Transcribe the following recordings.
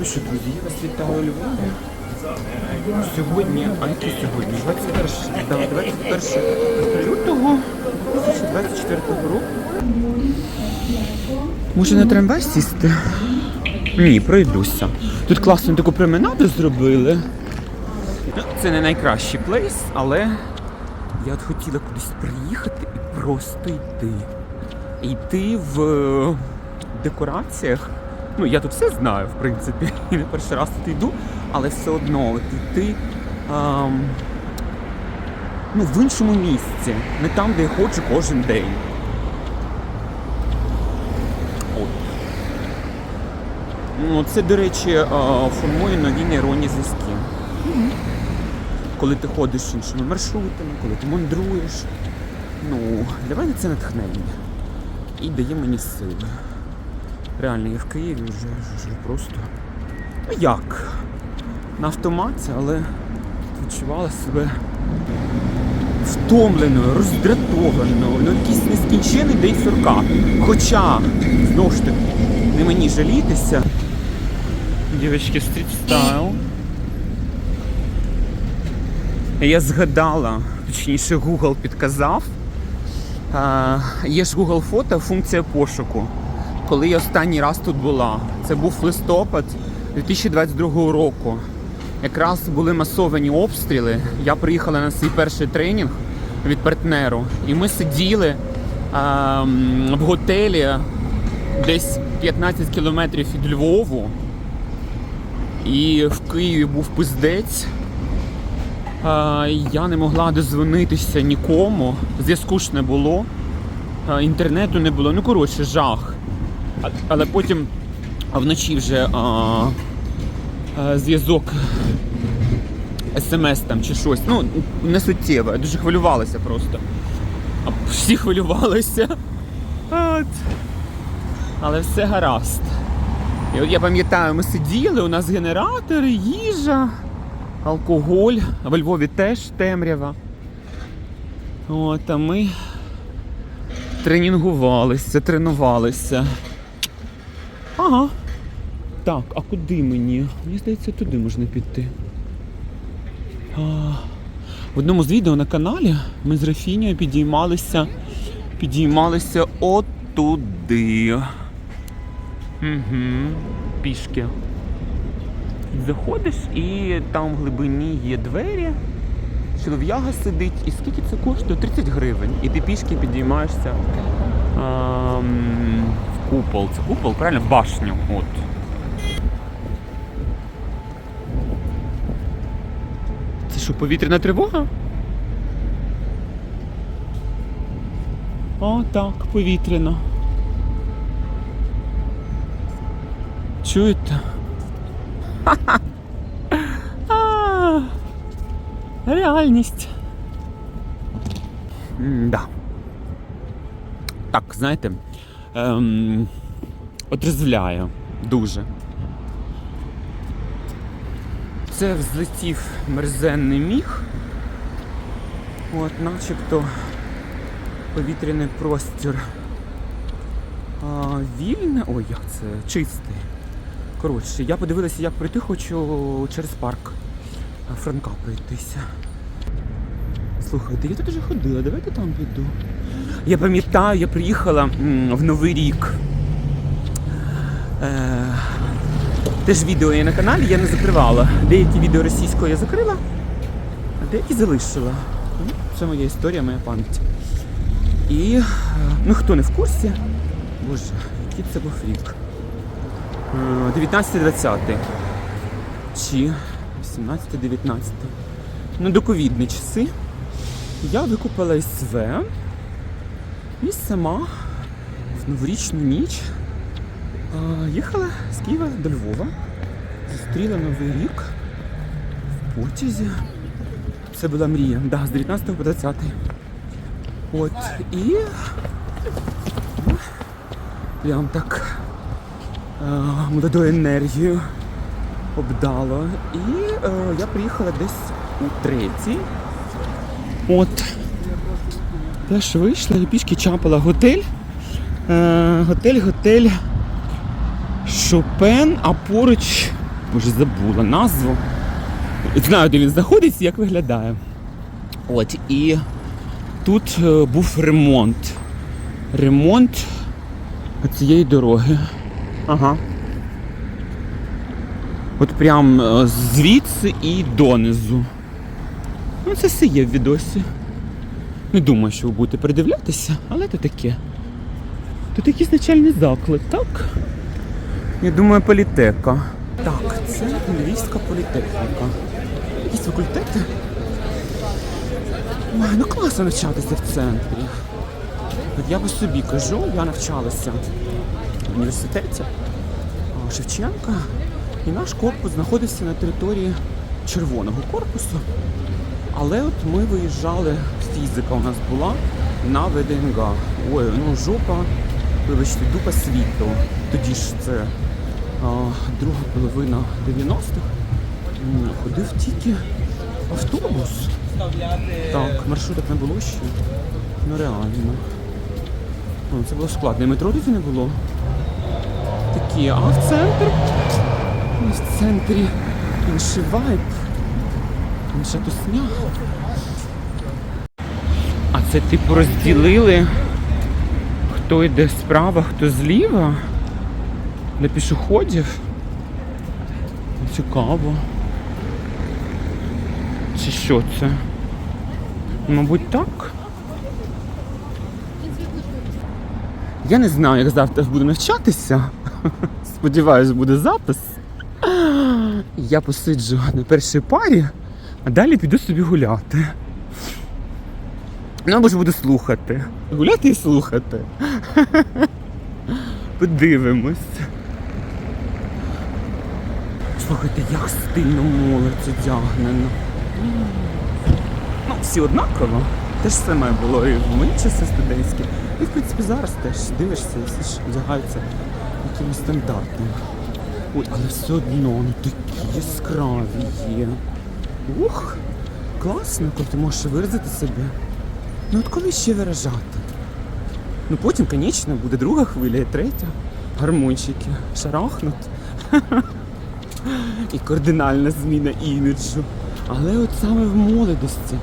пишу, друзі, я вас вітаю Львові. Сьогодні, а який сьогодні? 21, да, 21 лютого 2024 року. Може на трамвай сісти? Ні, пройдуся. Тут класно таку променаду зробили. Ну, Це не найкращий плейс, але я от хотіла кудись приїхати і просто йти. Йти в е, декораціях. Ну, я тут все знаю, в принципі, і не перший раз тут йду, але все одно от йти ам, ну, в іншому місці, не там, де я хочу кожен день. От. Ну, це, до речі, а, формує нові нейронні зв'язки. Коли ти ходиш іншими маршрутами, коли ти мандруєш. Ну, для мене це натхнення. І дає мені сили. Реально, я в Києві вже, вже просто. Ну як? На автоматі, але відчувала себе втомленою, роздратованою, ну якийсь нескінчений день сурка. Хоча, знову ж таки, не мені жалітися. Дівчатки, стріт стайл. Я згадала, точніше, Google підказав. Є ж Google фото, функція пошуку. Коли я останній раз тут була, це був листопад 2022 року. Якраз були масовані обстріли. Я приїхала на свій перший тренінг від партнеру, і ми сиділи а, м, в готелі десь 15 кілометрів від Львову. І в Києві був пиздець. А, я не могла дозвонитися нікому. Зв'язку ж не було, а, інтернету не було. Ну, коротше, жах. Але потім вночі вже зв'язок смс там чи щось. Ну, не суттєво. Дуже хвилювалася просто. Всі хвилювалися. От. Але все гаразд. І от я пам'ятаю, ми сиділи, у нас генератори, їжа, алкоголь. Во Львові теж темрява. От, а ми тренінгувалися, тренувалися. Ага. Так, а куди мені? Мені здається, туди можна піти. А, в одному з відео на каналі ми з Рафінією підіймалися, підіймалися отуди. Угу. Пішки. Заходиш і там в глибині є двері. Чолов'яга сидить, і скільки це коштує? 30 гривень. І ти пішки підіймаєшся в купол. Це купол, правильно? В башню. От. Це що, повітряна тривога? О, так, повітряна. Чуєте? Ха-ха. А, Реальність. Да. Так, знаєте, ем, отрезвляє дуже. Це взлетів мерзенний міг. От, начебто повітряний простір а, вільний. Ой, як це? Чистий. Коротше, я подивилася, як пройти, хочу через парк Франка пройтися. Слухайте, я тут вже ходила, давайте там піду. Я пам'ятаю, я приїхала в Новий рік. Е, теж відео є на каналі, я не закривала. Деякі відео російською я закрила, а деякі залишила. Ну, Це моя історія, моя пам'ять. І е, ну хто не в курсі, боже, який це був рік. Е, 19-20 чи 18-19. Ну, доковідні часи. Я викупила СВ і сама в новорічну ніч їхала з Києва до Львова. Зустріла Новий рік в потязі. Це була мрія, да, з 19 по 20. От, і ну, я вам так молодою енергією обдало. І е, я приїхала десь у третій. От. Теж вийшла і пішки чапала готель. Е, готель, готель Шопен, а поруч Боже, забула назву. Знаю, де він знаходиться, як виглядає. От, і тут е, був ремонт. Ремонт цієї дороги. Ага. От прям е, звідси і донизу. Ну, це все є в відосі. Не думаю, що ви будете передивлятися, але то таке. Тут якийсь начальний заклад, так? Я думаю, політека. Так, це Львівська політехніка. Якісь факультети. Ой, ну класно навчатися в центрі. От я би собі кажу, я навчалася в університеті Шевченка, і наш корпус знаходився на території червоного корпусу. Але от ми виїжджали, фізика у нас була на ВДНГ. Ой, ну жопа, вибачте, дупа світу. Тоді ж це а, друга половина 90-х. Ходив тільки автобус. Так, маршруток не було ще. Ну реально. Ну, це було складно. І метро тоді не було. Такі, а в центр. В центрі інший вайб. Інша тусня. Це типу розділили, хто йде справа, хто зліва. Для пішоходів. Цікаво. Чи що це? Мабуть, так. Я не знаю, як завтра буду навчатися. Сподіваюсь, буде запис. Я посиджу на першій парі, а далі піду собі гуляти. Ну, або ж буду слухати. Гуляти і слухати. Подивимось. Слухайте, як стильно молодь одягнено. Ну, всі однаково. Те ж саме було і в мої часи студентські. І в принципі зараз теж дивишся і всі ж одягаються якимось стандартним. Ой, але все одно ну такі яскраві є. Ух, класно, коли ти можеш виразити себе. Ну от коли ще виражати? Ну потім, звісно, буде друга хвиля і третя. Гармончики шарахнуть. І кардинальна зміна іміджу. Але от саме в молодості,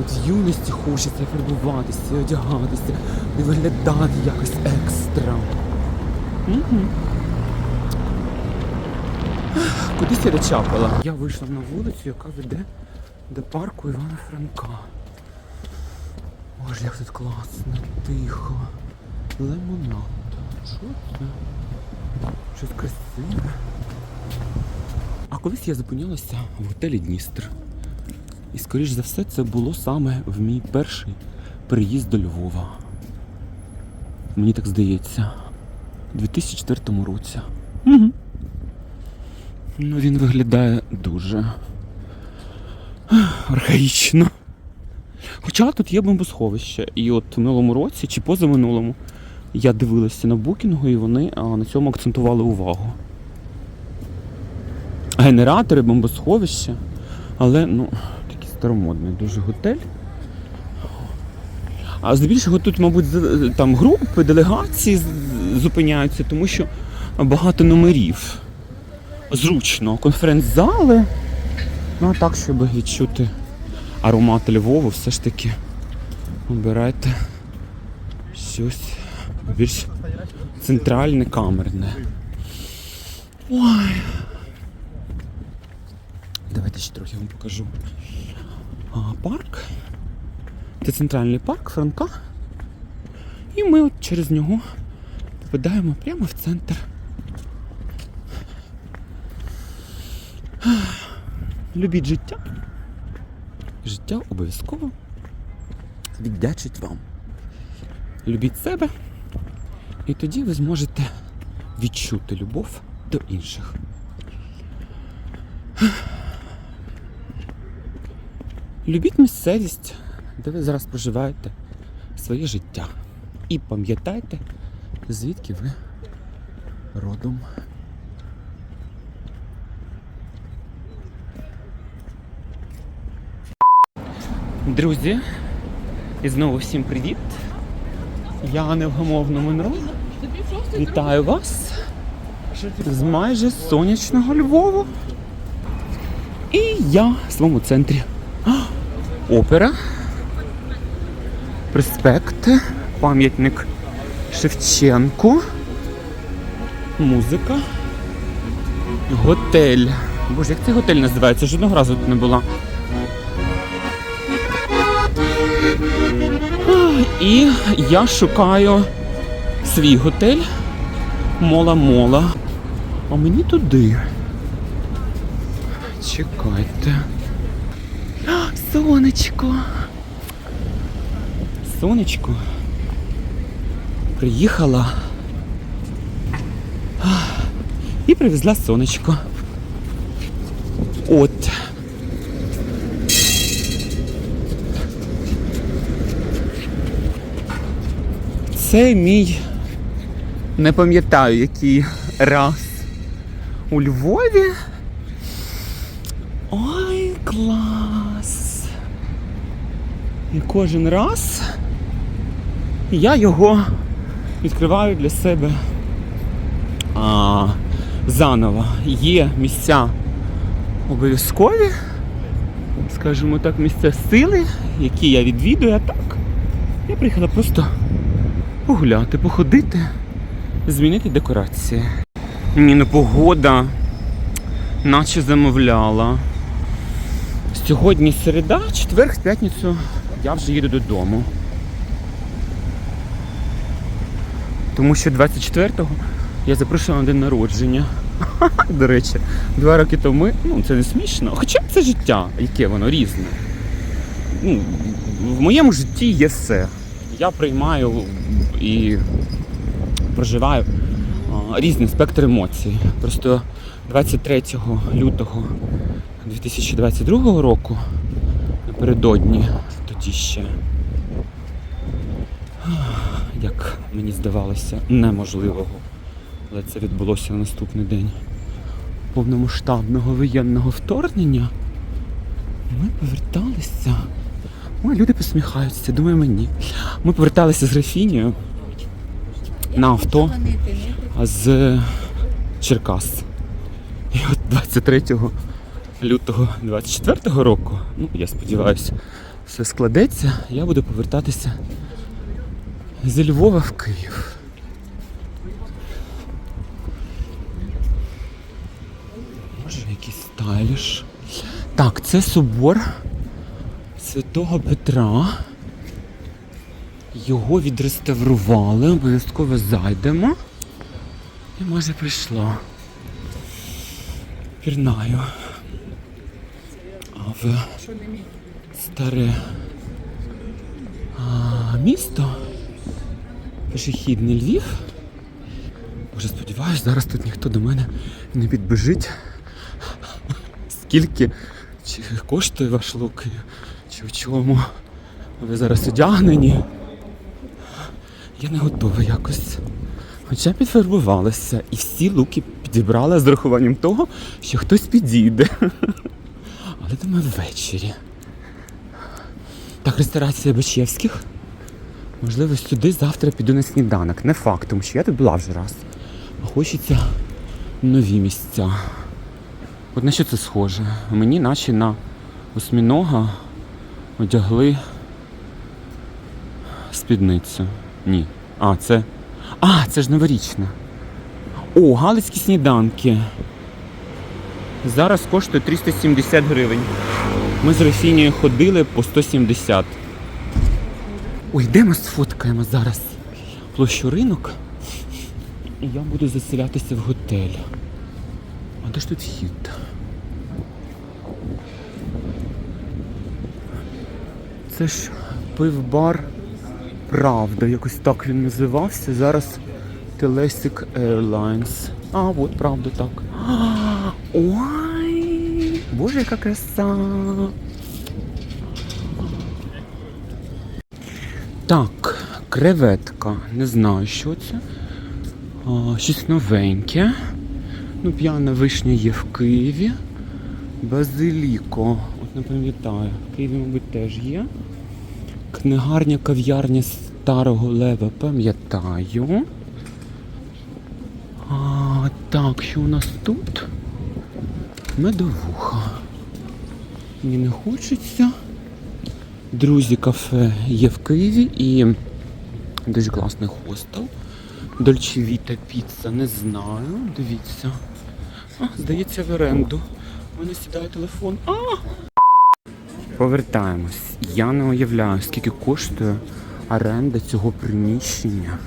от в юності хочеться фарбуватися, одягатися, і виглядати якось екстра. Угу. Кудись я дочапала. Я вийшла на вулицю, яка веде до парку Івана Франка. Боже, як тут класно, тихо. Лимонад. Що це? Щось красиве. А колись я зупинялася в готелі Дністр. І скоріш за все це було саме в мій перший приїзд до Львова. Мені так здається. У 2004 році. Ну, він виглядає дуже архаїчно. Хоча тут є бомбосховище. І от в минулому році чи позаминулому я дивилася на букінгу, і вони на цьому акцентували увагу. Генератори, бомбосховище, але ну, такий старомодний дуже готель. А здебільшого тут, мабуть, там групи, делегації зупиняються, тому що багато номерів. Зручно. Конференц-зали. Ну а так, щоб відчути аромат Львову, все ж таки обирайте щось більш центральне, камерне. Ой. Давайте ще трохи вам покажу. А, парк. Це центральний парк Франка. І ми от через нього попадаємо прямо в центр. Любіть життя. Життя обов'язково віддячить вам. Любіть себе, і тоді ви зможете відчути любов до інших. Любіть місцевість, де ви зараз проживаєте своє життя. І пам'ятайте, звідки ви родом. Друзі, і знову всім привіт. Я невгамовно Монро. Вітаю вас. з майже сонячного Львова. І я в своєму центрі. Опера. Проспект, пам'ятник Шевченку. Музика. Готель. Боже, як цей готель називається? Жодного разу тут не була. І я шукаю свій готель Мола-Мола. А мені туди. Чекайте. Сонечко. Сонечко. Приїхала. І привезла сонечко. От. Це мій не пам'ятаю, який раз у Львові. Ой, клас! І кожен раз я його відкриваю для себе а, заново. Є місця обов'язкові, скажімо так, місця сили, які я відвідую, а так. Я приїхала просто погуляти, походити, змінити декорації. Ні, ну погода, наче замовляла. Сьогодні середа, четвер, в п'ятницю я вже їду додому. Тому що 24-го я запрошувала на день народження. До речі, два роки тому, ну це не смішно. Хоча це життя, яке воно різне. Ну, в моєму житті є все. Я приймаю і проживаю різний спектр емоцій. Просто 23 лютого 2022 року, напередодні, тоді ще, як мені здавалося, неможливого, але це відбулося на наступний день повномасштабного воєнного вторгнення. Ми поверталися. Ой, люди посміхаються, думаю мені. Ми поверталися з Графінією на авто з Черкас. І от 23 лютого 24-го року, ну я сподіваюся, все складеться, я буду повертатися зі Львова в Київ. Може, якийсь стайліш. Так, це собор Святого Петра. Його відреставрували, обов'язково зайдемо. І може прийшло. Пірнаю. А в старе а, місто. Пішохідний Львів. Боже, сподіваюсь, зараз тут ніхто до мене не підбежить. Скільки коштує ваш лук, чи в чому ви зараз одягнені. Я не готова якось. Хоча підфарбувалася і всі луки підібрала з рахуванням того, що хтось підійде. Але думаю, ввечері. Так, ресторація Бачевських. Можливо, сюди завтра піду на сніданок. Не факт, тому що я тут була вже раз. А хочеться нові місця. От на що це схоже? Мені наче на осьмінога одягли спідницю. Ні. А, це. А, це ж новорічна. О, галицькі сніданки. Зараз коштує 370 гривень. Ми з Рафінією ходили по 170. Ой, йдемо сфоткаємо зараз площу ринок. І я буду заселятися в готель. А де ж тут вхід? Це ж пивбар Правда, якось так він називався. Зараз Telesic Airlines. А, от правда так. Ой! Боже, яка краса! Так, креветка. Не знаю, що це. А, щось новеньке. Ну, п'яна вишня є в Києві. Базиліко. Не пам'ятаю. В Києві, мабуть, теж є. Книгарня кав'ярня Старого Лева, пам'ятаю. А, Так, що у нас тут? Медовуха. Мені не хочеться. Друзі, кафе є в Києві і дуже класний хостел. Дольчевіта піца, не знаю. Дивіться. А, здається, в оренду. У мене сідає телефон. А! Повертаємось. Я не уявляю, скільки коштує оренда цього приміщення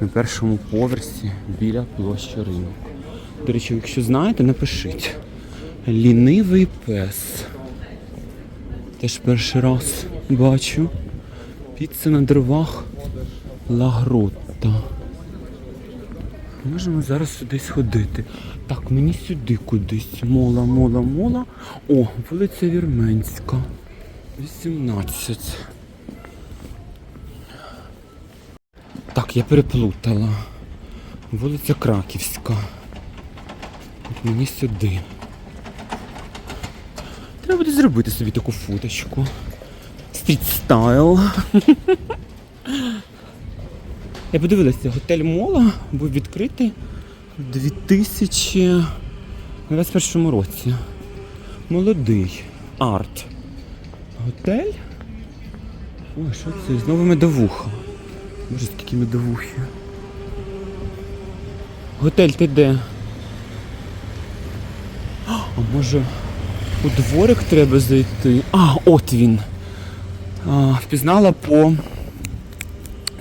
на першому поверсі біля площі ринок. До речі, якщо знаєте, напишіть. Лінивий пес. Теж перший раз бачу. Піца на дровах Лагротта. Можемо зараз сюди сходити. Так, мені сюди кудись. Мола, мола, мола. О, вулиця Вірменська. 18. Так, я переплутала. Вулиця Краківська. От мені сюди. Треба буде зробити собі таку фоточку. Стріт стайл. Я подивилася, готель Мола був відкритий 2021 році. Молодий арт. Готель? Ой, що це? Знову медовуха. Боже, скільки медовухи. Готель ти де? А може у дворик треба зайти? А, от він. А, впізнала по.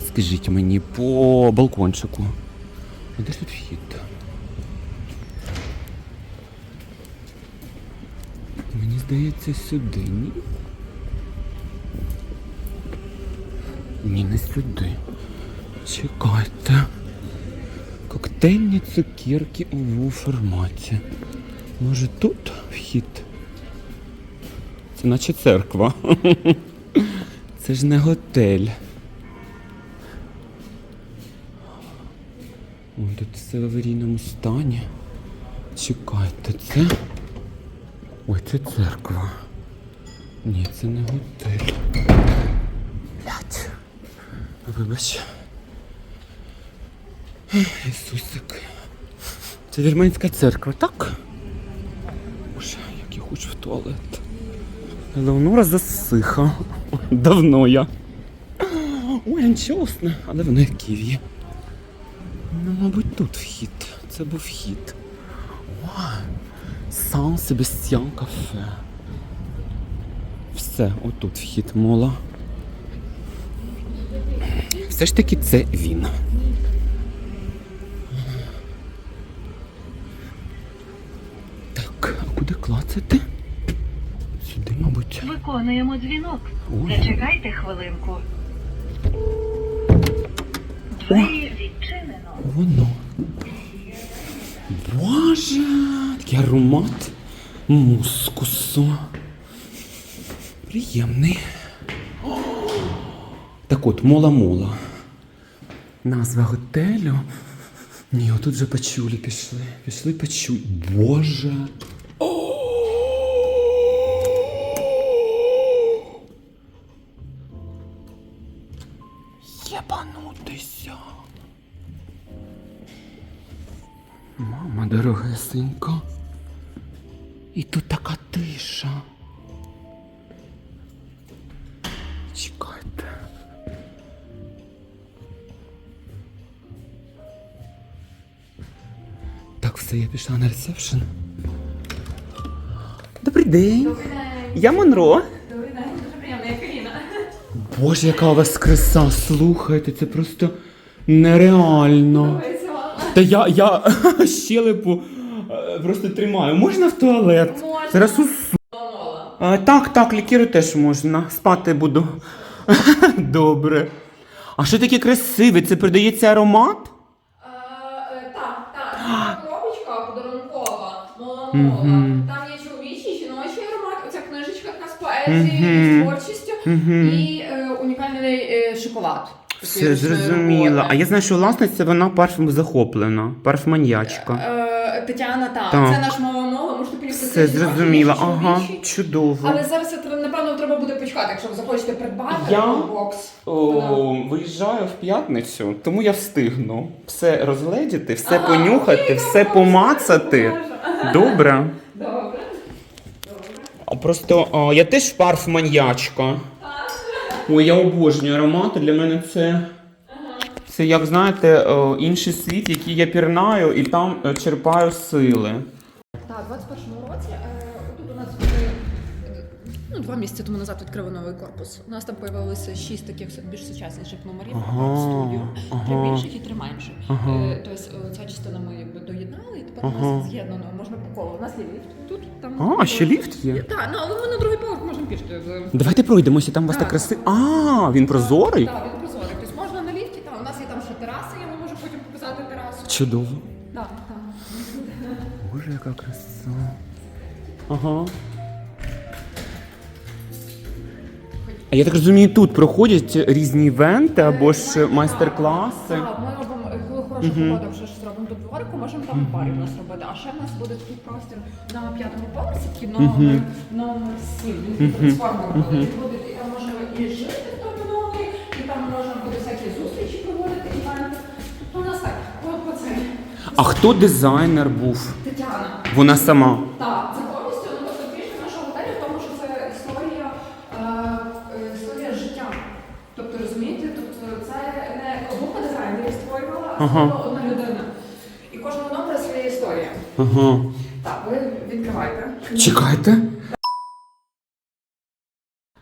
Скажіть мені, по балкончику. А де ж тут вхід? Мені здається, сюди, ні? Ні, не сюди. Чекайте. Коктейльні цукерки у ву. Може тут вхід? Це наче церква. Це ж не готель. Ой, тут все в аварійному стані. Чекайте, це. Ой, це церква. Ні, це не готель. Блять. Вибач. Ісусик. Це вірменська церква, так? Боже, як я хочу в туалет. Леонора засиха. Давно я. Ой, анчосне, але вона в Києві. Ну, мабуть, тут вхід. Це був вхід. Сан Себастьян кафе. Все, отут вхід мола. Все ж таки це він. Так, а куди клацати? Сюди, мабуть. Виконуємо дзвінок. Ой. Зачекайте хвилинку. Двері відчинено. Воно. Боже, такий аромат мускусу. Приємний. Так от, мола-мола. Назва готелю. Ні, отут же пачулі пішли. Пішли пачулі. Боже. Єбанутися. Мама дорогесенька. І тут така тиша. Чекайте. Так, все, я пішла на ресепшн. Добрий день. Я Монро. Добрий день, дуже приємно, я Каріна. Боже, яка у вас краса, слухайте, це просто нереально. Та я, я щелепу просто тримаю. Можна в туалет? Можна. Зараз усу. А, так, так, лікіру теж можна. Спати буду. Добре. А що таке красиве? Це передається аромат? Так, так, це коробочка подарункова. Там є чоловічий, жіночий аромат, оця книжечка така з поезією, з творчістю і е, унікальний е, шоколад. Все Такий зрозуміло. А я знаю, що власниця вона парфум захоплена, парфманьячка. Е, Тетяна, так. Так. Це наш мова мова, можете ній все зрозуміла. Ага, чудово. Але зараз це напевно треба буде почекати, якщо ви захочете придбати Я? бокс. О, виїжджаю в п'ятницю, тому я встигну все розгледіти, все Ага, понюхати, окей, все добре, помацати. Добре. Добре. А Просто о, я теж парф маньячка. Ой, я обожнюю аромати. Для мене це. Це, як знаєте, інший світ, який я пірнаю і там е, черпаю сили. Так, у 21-му році е, тут у нас були, е, ну, два місяці тому назад відкрили новий корпус. У нас там появилося шість таких більш сучасніших номерів Ага, студіо, три більших і три менших. Ага. Е, Тобто е, ця частина ми якби доєднали, і тепер у нас з'єднано, можна по колу. У нас є ліфт тут, там. А, ще ліфт є. Так, ну але ми на другий поверх можемо пішки. Давайте пройдемося, там у вас так Так. красиво. А, він прозорий? Так, він Чудово. Так, так. Боже, яка краса. Ага. А я так розумію, тут проходять різні івенти або ж майстер-класи. Так, ми робимо, е, коли хороша погода, вже щось робимо тут дворику, можемо там парі в нас робити. А ще в нас буде такий простір на п'ятому поверсі, такий номер, номер сім. Він трансформер буде. Він буде, там можна і жити в тому номері, і там можна буде всякі зустрічі проводити, івенти. Тобто у нас так, от по це. А хто дизайнер був? Тетяна. Вона сама. Так, це повністю, ну тобто фішка нашого готелю в тому, що це історія, е, е, історія життя. Тобто, розумієте, тобто це не група дизайнерів створювала, а Ага. створювала одна людина. І кожного номера своя історія. Ага. Так, ви відкривайте. Чекайте.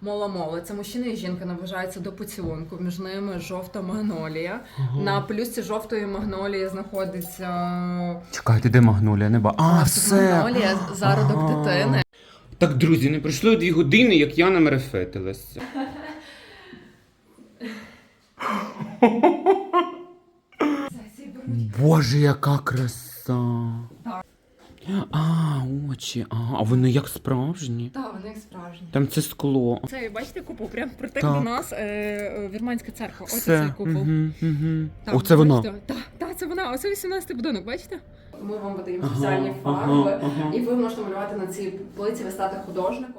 Мола моли. Це мужчина і жінка наближаються до поцілунку. Між ними жовта магнолія. На плюсці жовтої магнолії знаходиться Чекайте, де магнолія? Не ба. А, все. магнолія, зародок Ага. дитини. Так, друзі, не пройшло дві години, як я намерефетилася. Боже, яка краса. Так. А, очі. а, а вони як справжні. Так, вони як справжні. Там це скло. Це бачите купол, прямо Так. до нас е, е, вірманська церква. Ось Все. цей купол. Угу, угу. Так, Оце вона. Так, так, це вона. Оце 18 будинок, бачите? Ми вам видаємо Ага, спеціальні ага, фарби, ага. і ви можете малювати на цій плиці, ви стати художником.